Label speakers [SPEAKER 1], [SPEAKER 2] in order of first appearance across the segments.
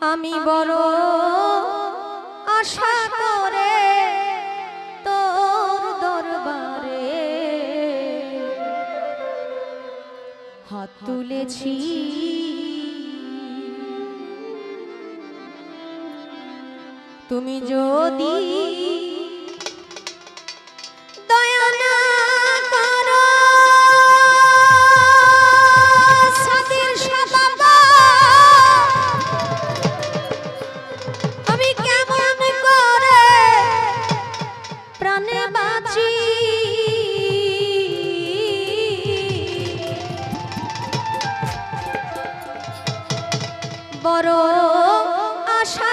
[SPEAKER 1] আমি বড় আশা করে তোর দরবারে। হাত তুলেছি। তুমি যদি বড় আশা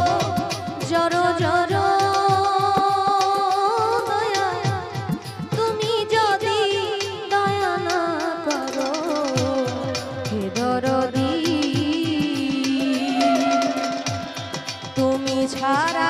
[SPEAKER 1] ছাড়া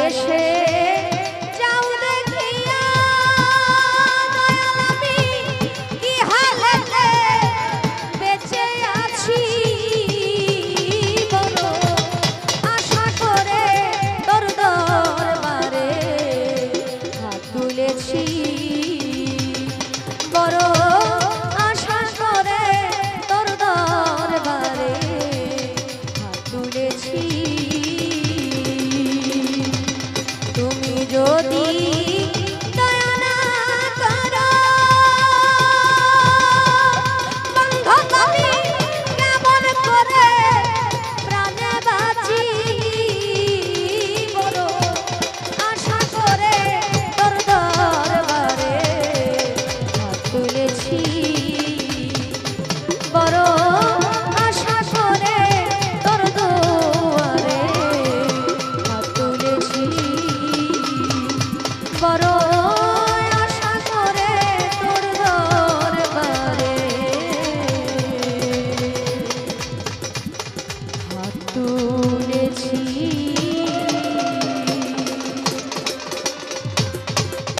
[SPEAKER 1] mexer. যদি